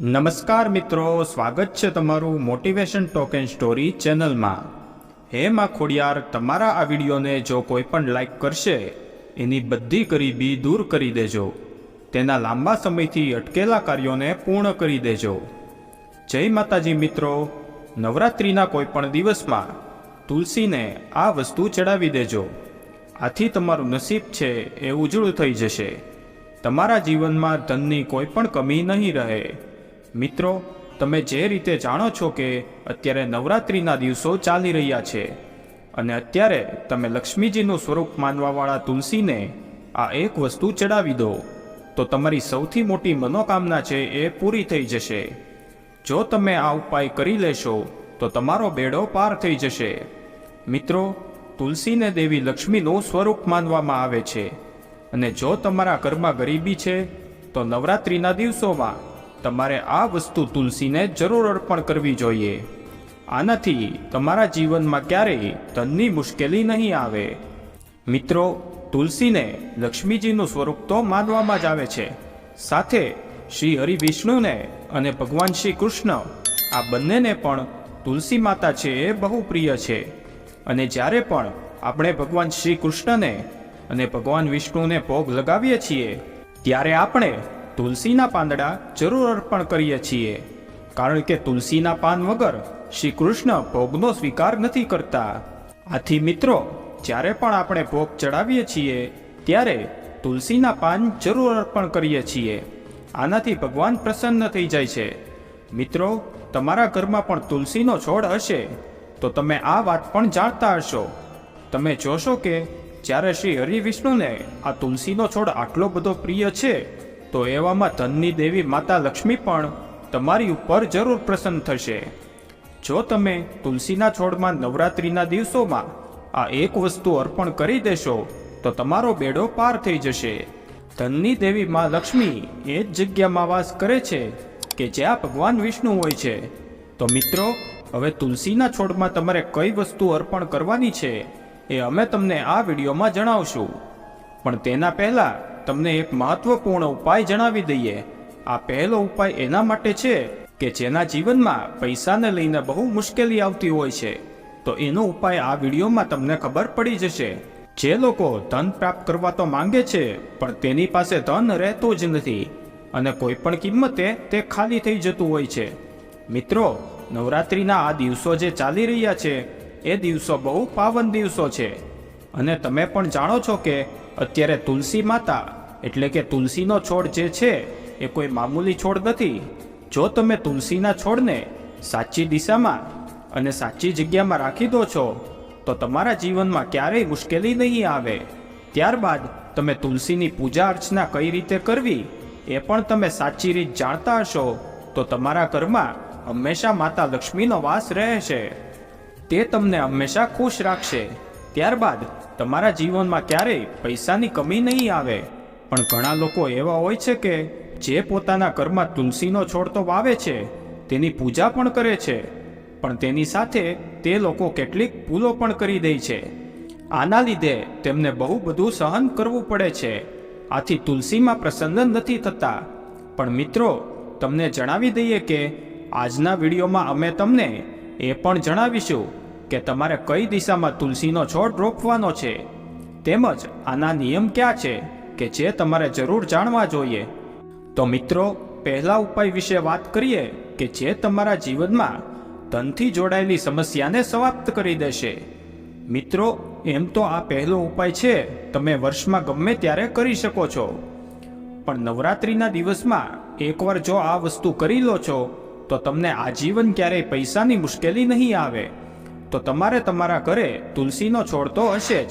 નમસ્કાર મિત્રો, સ્વાગત છે તમારું મોટિવેશન ટોક એન્ડ સ્ટોરી ચેનલમાં. હે માં ખોડિયાર, તમારા આ વિડીયોને જો કોઈ પણ લાઈક કરશે, એની બધી ગરીબી દૂર કરી દેજો. તેના લાંબા સમયથી અટકેલા કાર્યોને પૂર્ણ કરી દેજો. જય માતાજી મિત્રો, નવરાત્રિના કોઈ પણ દિવસમાં તુલસીને આ વસ્તુ ચડાવી દેજો. આથી તમારું નસીબ છે એ ઉજળું થઈ જશે. તમારા જીવનમાં ધનની કોઈ પણ કમી નહીં રહે. મિત્રો, તમે જે રીતે જાણો છો કે અત્યારે નવરાત્રિના દિવસો ચાલી રહ્યા છે અને અત્યારે તમે લક્ષ્મીજીનું સ્વરૂપ માનવાવાળા તુલસીને આ એક વસ્તુ ચડાવી દો, તો તમારી સૌથી મોટી મનોકામના છે એ પૂરી થઈ જશે. જો તમે આ ઉપાય કરી લેશો, તો તમારો બેડો પાર થઈ જશે. મિત્રો, તુલસીને દેવી લક્ષ્મીનું સ્વરૂપ માનવામાં આવે છે અને જો તમારા ઘરમાં ગરીબી છે, તો નવરાત્રિના દિવસોમાં તમારે આ વસ્તુ તુલસીને જરૂર અર્પણ કરવી જોઈએ. આનાથી તમારા જીવનમાં ક્યારેય ધનની મુશ્કેલી નહીં આવે. મિત્રો, તુલસીને લક્ષ્મીજીનું સ્વરૂપ તો માનવામાં જ આવે છે. સાથે શ્રી હરિ વિષ્ણુને અને ભગવાન શ્રી કૃષ્ણ, આ બંનેને પણ તુલસી માતા છે એ બહુ પ્રિય છે. અને જ્યારે પણ આપણે ભગવાન શ્રી કૃષ્ણને અને ભગવાન વિષ્ણુને ભોગ લગાવીએ છીએ, ત્યારે આપણે તુલસીના પાંદડા જરૂર અર્પણ કરીએ છીએ. કારણ કે તુલસીના પાન વગર શ્રી કૃષ્ણ ભોગનો સ્વીકાર નથી કરતા. આથી મિત્રો, જ્યારે પણ આપણે ભોગ ચડાવીએ છીએ, ત્યારે તુલસીના પાન જરૂર અર્પણ કરીએ છીએ. આનાથી ભગવાન પ્રસન્ન થઈ જાય છે. મિત્રો, તમારા ઘરમાં પણ તુલસીનો છોડ હશે, તો તમે આ વાત પણ જાણતા હશો. તમે જોશો કે જ્યારે શ્રી હરિવિષ્ણુને આ તુલસીનો છોડ આટલો બધો પ્રિય છે તો એવામાં ધનની દેવી માતા લક્ષ્મી પણ તમારી ઉપર જરૂર પ્રસન્ન થશે. જો તમે તુલસીના છોડમાં નવરાત્રિના દિવસોમાં આ એક વસ્તુ અર્પણ કરી દેશો, તો તમારો બેડો પાર થઈ જશે. ધનની દેવી માં લક્ષ્મી એ જ જગ્યામાં વાસ કરે છે કે જ્યાં ભગવાન વિષ્ણુ હોય છે. તો મિત્રો, હવે તુલસીના છોડમાં તમારે કઈ વસ્તુ અર્પણ કરવાની છે એ અમે તમને આ વિડીયોમાં જણાવશું. પણ તેના પહેલા તમને એક મહત્વપૂર્ણ ઉપાય જણાવી દઈએ. આ પહેલો ઉપાય એના માટે છે કે જેના જીવનમાં પૈસાને લઈને બહુ મુશ્કેલી આવતી હોય છે. તો એનો ઉપાય આ વિડીયોમાં તમને ખબર પડી જશે. જે લોકો ધન પ્રાપ્ત કરવા તો માંગે છે, પણ તેની પાસે ધન રહેતું જ નથી અને કોઈ પણ કિંમતે તે ખાલી થઈ જતું હોય છે. મિત્રો, નવરાત્રિના આ દિવસો જે ચાલી રહ્યા છે, એ દિવસો બહુ પાવન દિવસો છે. અને તમે પણ જાણો છો કે અત્યારે તુલસી માતા એટલે કે તુલસીનો છોડ જે છે, એ કોઈ મામૂલી છોડ નથી. જો તમે તુલસીના છોડને સાચી દિશામાં અને સાચી જગ્યામાં રાખી દો છો, તો તમારા જીવનમાં ક્યારેય મુશ્કેલી નહીં આવે. ત્યારબાદ તમે તુલસીની પૂજા અર્ચના કઈ રીતે કરવી, એ પણ તમે સાચી રીત જાણતા હશો, તો તમારા ઘરમાં હંમેશા માતા લક્ષ્મીનો વાસ રહેશે. તે તમને હંમેશા ખુશ રાખશે. ત્યારબાદ તમારા જીવનમાં ક્યારેય પૈસાની કમી નહીં આવે. પણ ઘણા લોકો એવા હોય છે કે જે પોતાના ઘરમાં તુલસીનો છોડ તો વાવે છે, તેની પૂજા પણ કરે છે, પણ તેની સાથે તે લોકો કેટલીક ભૂલો પણ કરી દે છે. આના લીધે તેમને બહુ બધું સહન કરવું પડે છે. આથી તુલસીમાં પ્રસન્ન નથી થતા. પણ મિત્રો, તમને જણાવી દઈએ કે આજના વિડીયોમાં અમે તમને એ પણ જણાવીશું કે તમારે કઈ દિશામાં તુલસીનો છોડ રોપવાનો છે. તેમજ આના નિયમ ક્યાં છે? કે જે તમારે જરૂર જાણવા જોઈએ. તો મિત્રો, પહેલા ઉપાય વિશે વાત કરીએ કે જે તમારા જીવનમાં ધનથી જોડાયેલી સમસ્યાને સમાપ્ત કરી દેશે. મિત્રો, એમ તો આ પહેલો ઉપાય છે, તમે વર્ષમાં ગમે ત્યારે કરી શકો છો. પણ નવરાત્રિના દિવસમાં એકવાર જો આ વસ્તુ કરી લો છો, તો તમને આજીવન ક્યારેય પૈસાની મુશ્કેલી નહીં આવે. તો તમારે તમારા ઘરે તુલસીનો છોડ તો હશે જ.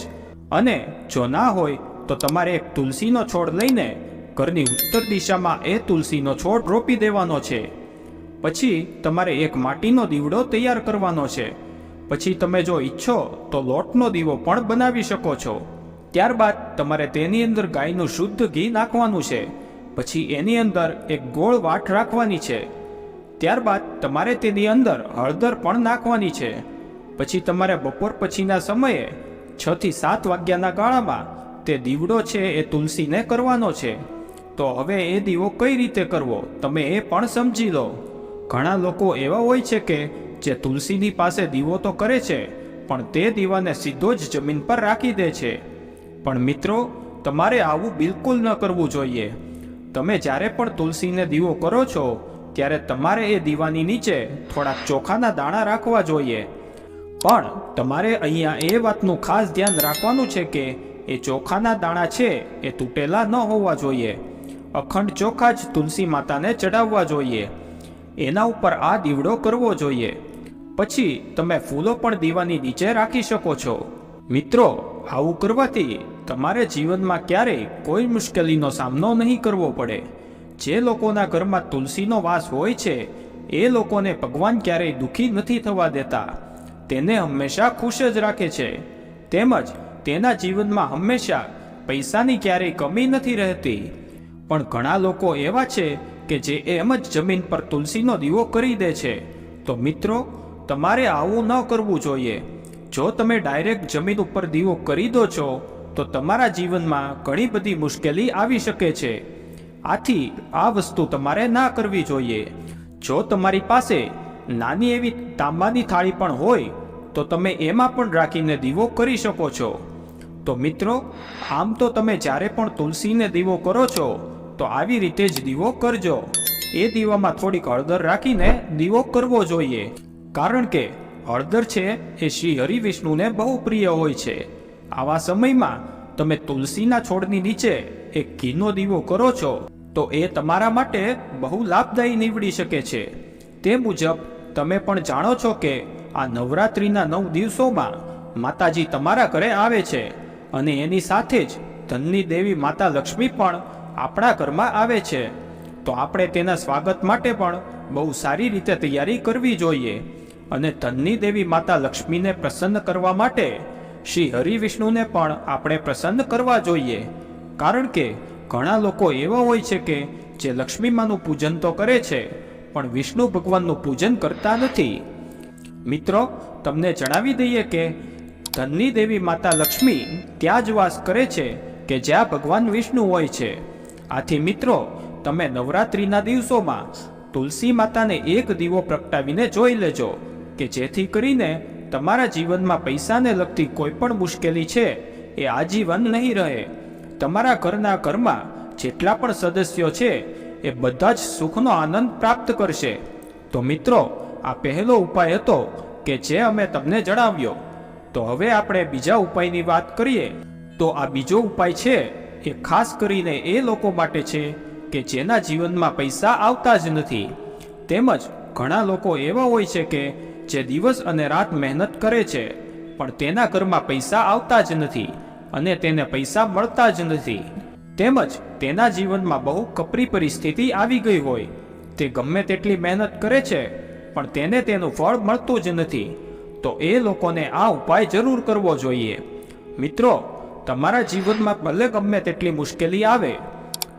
અને જો ના હોય તો તમારે એક તુલસીનો છોડ લઈને ઘરની ઉત્તર દિશામાં એ તુલસીનો છોડ રોપી દેવાનો છે. પછી તમારે એક માટીનો દીવડો તૈયાર કરવાનો છે. પછી તમે જો ઈચ્છો તો લોટનો દીવો પણ બનાવી શકો છો. ત્યારબાદ તમારે તેની અંદર ગાયનું શુદ્ધ ઘી નાખવાનું છે. પછી એની અંદર એક ગોળ વાટ રાખવાની છે. ત્યારબાદ તમારે તેની અંદર હળદર પણ નાખવાની છે. પછી તમારે બપોર પછીના સમયે છથી સાત વાગ્યાના ગાળામાં તે દીવડો છે એ તુલસીને કરવાનો છે. તો હવે એ દીવો કઈ રીતે કરવો? તમે એ પણ સમજી લો. ઘણા લોકો એવા હોય છે કે, જે તુલસીની પાસે દીવો તો કરે છે, પણ તે દીવાને સીધો જ જમીન પર રાખી દે છે. પણ મિત્રો, તમારે આવું બિલકુલ ન કરવું જોઈએ. તમે જ્યારે પણ તુલસીને દીવો કરો છો, ત્યારે તમારે એ દીવાની નીચે થોડાક ચોખાના દાણા રાખવા જોઈએ. પણ તમારે અહીંયા એ વાતનું ખાસ ધ્યાન રાખવાનું છે કે એ ચોખાના દાણા છે, એ તૂટેલા ન હોવા જોઈએ. અખંડ ચોખા જ તુલસી માતાને ચડાવવા જોઈએ. એના ઉપર આ દીવડો કરવો જોઈએ. પછી તમે ફૂલો પણ દીવાની નીચે રાખી શકો છો. મિત્રો, આવું કરવાથી તમારે જીવનમાં ક્યારેય કોઈ મુશ્કેલીનો સામનો નહીં કરવો પડે. જે લોકોના ઘરમાં તુલસીનો વાસ હોય છે, એ લોકોને ભગવાન ક્યારેય દુઃખી નથી થવા દેતા. તેને હંમેશા ખુશ જ રાખે છે. તેમજ તેના જીવનમાં હંમેશા પૈસાની ક્યારેય કમી નથી રહેતી. પણ ઘણા લોકો એવા છે કે જે એમ જ જમીન પર તુલસીનો દીવો કરી દે છે. તો મિત્રો, તમારે આવું ન કરવું જોઈએ. જો તમે ડાયરેક્ટ જમીન ઉપર દીવો કરી દો છો, તો તમારા જીવનમાં ઘણી બધી મુશ્કેલી આવી શકે છે. આથી આ વસ્તુ તમારે ના કરવી જોઈએ. જો તમારી પાસે નાની એવી તાંબાની થાળી પણ હોય, તો તમે એમાં પણ રાખીને દીવો કરી શકો છો. તો મિત્રો, આમ તો તમે જ્યારે પણ તુલસીને દીવો કરો છો, તો આવી રીતે જ દીવો કરજો. એ દીવામાં થોડીક હળદર રાખીને દીવો કરવો જોઈએ. કારણ કે હળદર છે એ શ્રી હરિવિષ્ણુને બહુ પ્રિય હોય છે. આવા સમયમાં તમે તુલસીના છોડની નીચે એક ઘીનો દીવો કરો છો, તો એ તમારા માટે બહુ લાભદાયી નીવડી શકે છે. તે મુજબ, તમે પણ જાણો છો કે આ નવરાત્રિના નવ દિવસોમાં માતાજી તમારા ઘરે આવે છે. અને એની સાથે જ ધનની દેવી માતા લક્ષ્મી પણ આપણા ઘરમાં આવે છે. તો આપણે તેના સ્વાગત માટે પણ બહુ સારી રીતે તૈયારી કરવી જોઈએ અને ધનની દેવી માતા લક્ષ્મીને પ્રસન્ન કરવા માટે શ્રી હરિવિષ્ણુને પણ આપણે પ્રસન્ન કરવા જોઈએ. કારણ કે ઘણા લોકો એવા હોય છે કે જે લક્ષ્મીમાનું પૂજન તો કરે છે, પણ વિષ્ણુ ભગવાનનું પૂજન કરતા નથી. મિત્રો, તમને જણાવી દઈએ કે ધનની દેવી માતા લક્ષ્મી ત્યાં જ વાસ કરે છે કે જ્યાં ભગવાન વિષ્ણુ હોય છે. આથી મિત્રો, તમે નવરાત્રિના દિવસોમાં તુલસી માતાને એક દીવો પ્રગટાવીને જોઈ લેજો કે જેથી કરીને તમારા જીવનમાં પૈસાને લગતી કોઈ પણ મુશ્કેલી છે એ આજીવન નહીં રહે. તમારા ઘરના ઘરમાં જેટલા પણ સદસ્યો છે એ બધા જ સુખનો આનંદ પ્રાપ્ત કરશે. તો મિત્રો, આ પહેલો ઉપાય હતો કે જે અમે તમને જણાવ્યો. તો હવે આપણે બીજા ઉપાયની વાત કરીએ. તો આ બીજો ઉપાય છે એ ખાસ કરીને એ લોકો માટે છે કે જેના જીવનમાં પૈસા આવતા જ નથી. તેમજ ઘણા લોકો એવા હોય છે કે જે દિવસ અને રાત મહેનત કરે છે, પણ તેના ઘરમાં પૈસા આવતા જ નથી અને તેને પૈસા મળતા જ નથી. તેમજ તેના જીવનમાં બહુ કપરી પરિસ્થિતિ આવી ગઈ હોય. તે ગમે તેટલી મહેનત કરે છે, પણ તેને તેનું ફળ મળતું જ નથી. તો એ લોકોને આ ઉપાય જરૂર કરવો જોઈએ. મિત્રો, તમારા જીવનમાં ભલે ગમે તેટલી મુશ્કેલી આવે,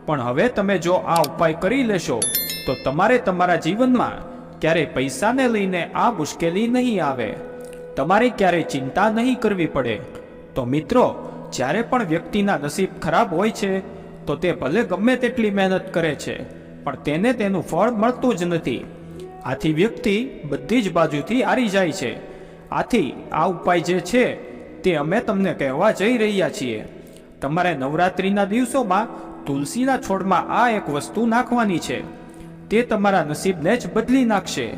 પણ હવે તમે જો આ ઉપાય કરી લેશો, તો તમારે તમારા જીવનમાં ક્યારેય પૈસાને લઈને આ મુશ્કેલી નહીં આવે. તમારે ક્યારેય ચિંતા નહીં કરવી પડે. તો મિત્રો, જ્યારે પણ વ્યક્તિના નસીબ ખરાબ હોય છે, તો તે ભલે ગમે તેટલી મહેનત કરે છે, પણ તેને તેનું ફળ મળતું જ નથી. આથી વ્યક્તિ બધી જ બાજુથી હારી જાય છે. આથી આ ઉપાય જે છે તે અમે તમને કહેવા જઈ રહ્યા છીએ. તમારે નવરાત્રિના દિવસોમાં તુલસીના છોડમાં આ એક વસ્તુ નાખવાની છે. તે તમારા નસીબને જ બદલી નાખશે.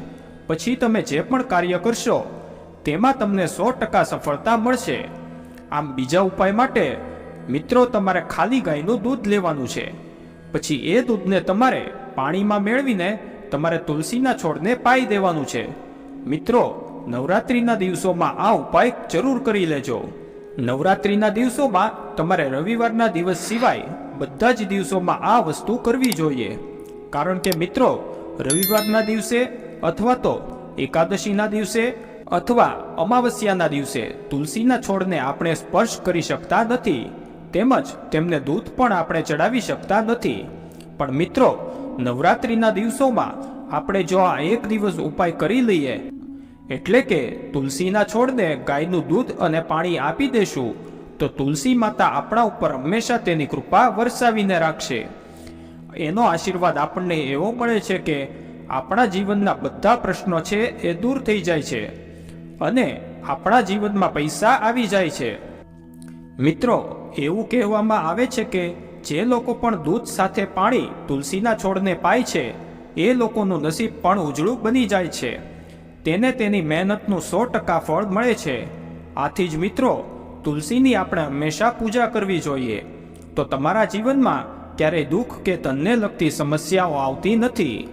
પછી તમે જે પણ કાર્ય કરશો, તેમાં તમને સો ટકા સફળતા મળશે. આમ બીજા ઉપાય માટે, મિત્રો તમારે ખાલી ગાયનું દૂધ લેવાનું છે. પછી એ દૂધને તમારે પાણીમાં મેળવીને તમારે તુલસીના છોડને પાઈ દેવાનું છે. મિત્રો નવરાત્રિના દિવસોમાં આ ઉપાય જરૂર કરી લેજો. નવરાત્રિના દિવસોમાં તમારે રવિવારના દિવસ સિવાય બધા જ દિવસોમાં આ વસ્તુ કરવી જોઈએ. કારણ કે મિત્રો, રવિવારના દિવસે અથવા તો એકાદશીના દિવસે અથવા અમાવસ્યાના દિવસે તુલસીના છોડને આપણે સ્પર્શ કરી શકતા નથી. તેમજ તેમને દૂધ પણ આપણે ચડાવી શકતા નથી. પણ મિત્રો, નવરાત્રિના દિવસોમાં આપણે જો આ એક દિવસ ઉપાય કરી લઈએ એટલે કે તુલસીના છોડને ગાયનું દૂધ અને પાણી આપી દેશું, તો તુલસી માતા આપણા ઉપર હંમેશા તેની કૃપા વરસાવીને રાખશે. એનો આશીર્વાદ આપણને એવો મળે છે કે આપણા જીવનના બધા પ્રશ્નો છે એ દૂર થઈ જાય છે અને આપણા જીવનમાં પૈસા આવી જાય છે. મિત્રો, એવું કહેવામાં આવે છે કે જે લોકો પણ દૂધ સાથે પાણી તુલસીના છોડને પાય છે, એ લોકોનું નસીબ પણ ઉજળું બની જાય છે. તેને તેની મહેનતનું સો ટકા ફળ મળે છે. આથી જ મિત્રો, તુલસીની આપણે હંમેશા પૂજા કરવી જોઈએ. તો તમારા જીવનમાં ક્યારેય દુઃખ કે તનને લગતી સમસ્યાઓ આવતી નથી.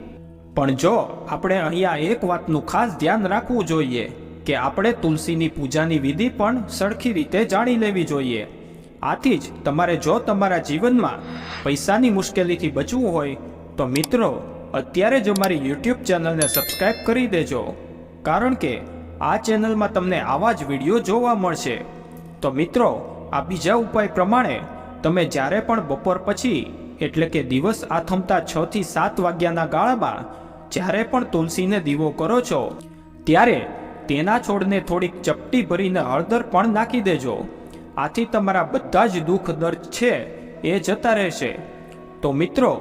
પણ જો આપણે અહીંયા એક વાતનું ખાસ ધ્યાન રાખવું જોઈએ, કે આપણે તુલસીની પૂજાની વિધિ પણ સરખી રીતે જાણી લેવી જોઈએ. આથી જ તમારે જો તમારા જીવનમાં પૈસાની મુશ્કેલીથી બચવું હોય, તો મિત્રો, અત્યારે જ અમારી યુટ્યુબ ચેનલને સબસ્ક્રાઈબ કરી દેજો. કારણ કે આ ચેનલમાં તમને આવા જ વીડિયો જોવા મળશે. તો મિત્રો, આ બીજા ઉપાય પ્રમાણે તમે જ્યારે પણ બપોર પછી, એટલે કે દિવસ આથમતા છ થી સાત વાગ્યાના ગાળામાં જ્યારે પણ તુલસીને દીવો કરો છો, ત્યારે તેના છોડને થોડીક ચપટી ભરીને હળદર પણ નાખી દેજો. આથી તમારા બધા જ દુઃખ દર્દ છે, એ જતા રહેશે. તો મિત્રો,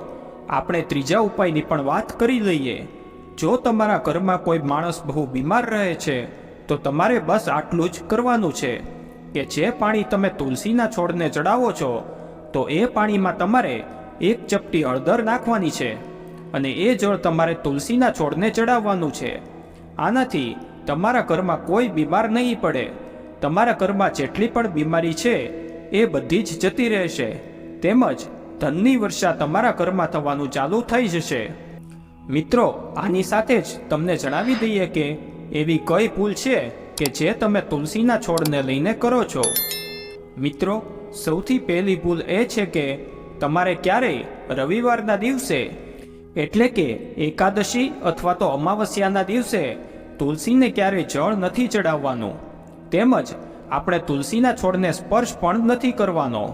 આપણે ત્રીજા ઉપાયની પણ વાત કરી લઈએ. જો તમારા ઘરમાં કોઈ માણસ બહુ બીમાર રહે છે, તો તમારે બસ આટલું જ કરવાનું છે કે જે પાણી તમે તુલસીના છોડને ચડાવો છો, તો એ પાણીમાં તમારે એક ચપટી હળદર નાખવાની છે અને એ જળ તમારે તુલસીના છોડને ચડાવવાનું છે. આનાથી તમારા ઘરમાં કોઈ બીમાર નહીં પડે. તમારા ઘરમાં જેટલી પણ બીમારી છે, એ બધી જ જતી રહેશે. તેમજ ધનની વર્ષા તમારા ઘરમાં થવાનું ચાલુ થઈ જશે. મિત્રો, આની સાથે જ તમને જણાવી દઈએ કે એવી કઈ ભૂલ છે કે જે તમે તુલસીના છોડને લઈને કરો છો? મિત્રો, સૌથી પહેલી ભૂલ એ છે કે તમારે ક્યારેય રવિવારના દિવસે, એટલે કે એકાદશી અથવા તો અમાવસ્યાના દિવસે, તુલસીને ક્યારેય જળ નથી ચડાવવાનું. તેમજ આપણે તુલસીના છોડને સ્પર્શ પણ નથી કરવાનો.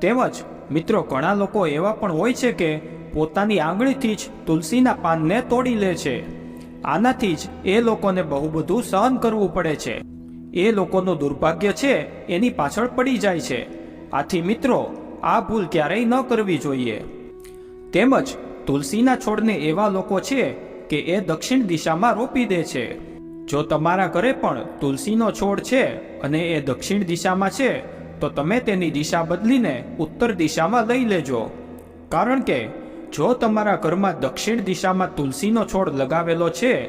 તેમજ મિત્રો, ઘણા લોકો એવા પણ હોય છે કે પોતાની આંગળીથી જ તુલસીના પાનને તોડી લે છે. આનાથી જ એ લોકોને બહુ બધું સહન કરવું પડે છે. એ લોકોનું દુર્ભાગ્ય છે, એની પાછળ પડી જાય છે. આથી મિત્રો, આ ભૂલ ક્યારેય ન કરવી જોઈએ. તેમજ તુલસીના છોડને એવા લોકો છે કે એ દક્ષિણ દિશામાં રોપી દે છે. જો તમારા ઘરે પણ તુલસીનો છોડ છે અને એ દક્ષિણ દિશામાં છે, તો તમે તેની દિશા બદલીને ઉત્તર દિશામાં લઈ લેજો. કારણ કે જો તમારા ઘરમાં દક્ષિણ દિશામાં તુલસીનો છોડ લગાવેલો છે,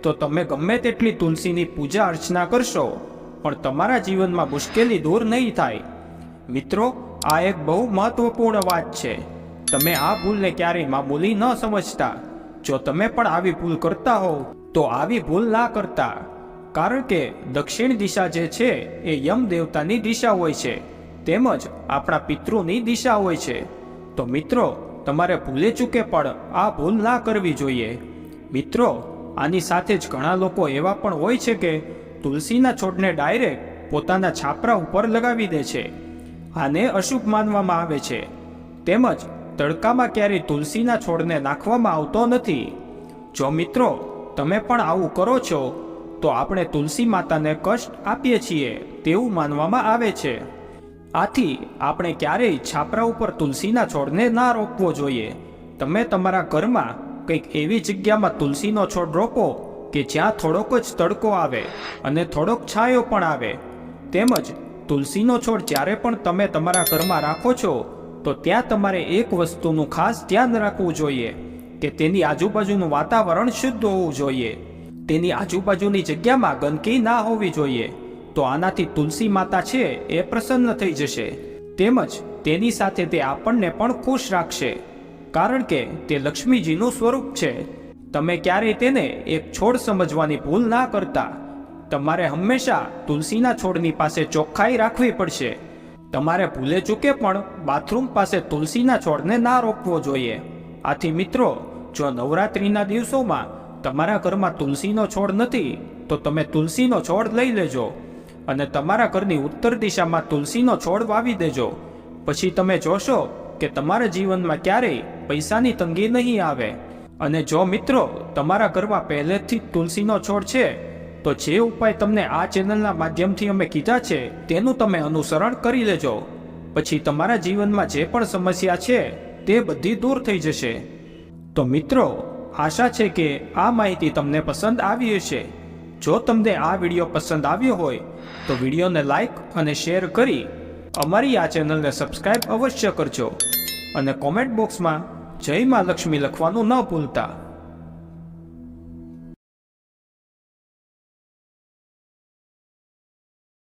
તો તમે ગમે તેટલી તુલસીની પૂજા અર્ચના કરશો, પણ તમારા જીવનમાં મુશ્કેલી દૂર નહીં થાય. મિત્રો, આ એક બહુ મહત્વપૂર્ણ વાત છે. તમે આ ભૂલને ક્યારેય મામૂલી ન સમજતા. જો તમે પણ આવી ભૂલ કરતા હોવ, તો આવી ભૂલ ના કરતા. કારણ કે દક્ષિણ દિશા જે છે, એ યમ દેવતાની દિશા હોય છે, તેમજ આપણા પિતૃની દિશા હોય છે. તો મિત્રો તમારે ભૂલે ચૂકે પણ આ ભૂલ ના કરવી જોઈએ. મિત્રો, આની સાથે જ ઘણા લોકો એવા પણ હોય છે કે તુલસીના છોડને ડાયરેક્ટ પોતાના છાપરા ઉપર લગાવી દે છે. આને અશુભ માનવામાં આવે છે. તેમજ તડકામાં ક્યારેય તુલસીના છોડને નાખવામાં આવતો નથી. જો મિત્રો, તમે પણ આવું કરો છો, તો આપણે તુલસી માતાને કષ્ટ આપીએ છીએ તેવું માનવામાં આવે છે. આથી આપણે ક્યારેય છાપરા ઉપર તુલસીના છોડને ના રોપવો જોઈએ. તમે તમારા ઘરમાં કંઈક એવી જગ્યામાં તુલસીનો છોડ રોપો કે જ્યાં થોડોક જ તડકો આવે અને થોડોક છાંયો પણ આવે. તેમજ તુલસીનો છોડ જ્યારે પણ તમે તમારા ઘરમાં રાખો છો, તો ત્યાં તમારે એક વસ્તુનું ખાસ ધ્યાન રાખવું જોઈએ કે તેની આજુબાજુનું વાતાવરણ શુદ્ધ હોવું જોઈએ. તેની આજુબાજુની જગ્યામાં ગંદકી ના હોવી જોઈએ. તો આનાથી તુલસી માતા છે એ પ્રસન્ન થઈ જશે. તેમજ તેની સાથે તે આપણને પણ ખુશ રાખશે. કારણ કે તે લક્ષ્મીજીનું સ્વરૂપ છે. તમે ક્યારેય તેને એક છોડ સમજવાની ભૂલ ના કરતા. તમારે હંમેશા તુલસીના છોડની પાસે ચોખ્ખાઈ રાખવી પડશે. તમારે ભૂલે ચૂકે પણ બાથરૂમ પાસે તુલસીના છોડને ના રોપવો જોઈએ. આથી મિત્રો, જો નવરાત્રિના દિવસોમાં તમારા ઘરમાં તુલસીનો છોડ નથી, તો તમે તુલસીનો છોડ લઈ લેજો. અને તમારા ઘરની ઉત્તર દિશામાં તુલસીનો છોડ વાવી દેજો. પછી તમે જોશો કે તમારા જીવનમાં ક્યારેય પૈસાની તંગી નહીં આવે. અને જો મિત્રો, તમારા ઘરમાં પહેલેથી જ તુલસીનો છોડ છે, તો જે ઉપાય તમને આ ચેનલના માધ્યમથી અમે કીધા છે, તેનું તમે અનુસરણ કરી લેજો. પછી તમારા જીવનમાં જે પણ સમસ્યા છે, તે બધી દૂર થઈ જશે. તો મિત્રો, આશા છે કે આ માહિતી તમને પસંદ આવી હશે. જો તમને આ વીડિયો પસંદ આવ્યો હોય, તો વિડીયોને લાઈક અને શેર કરી અમારી આ ચેનલને સબસ્ક્રાઇબ અવશ્ય કરજો અને કોમેન્ટ બોક્સમાં જય મા લક્ષ્મી લખવાનું ન ભૂલતા.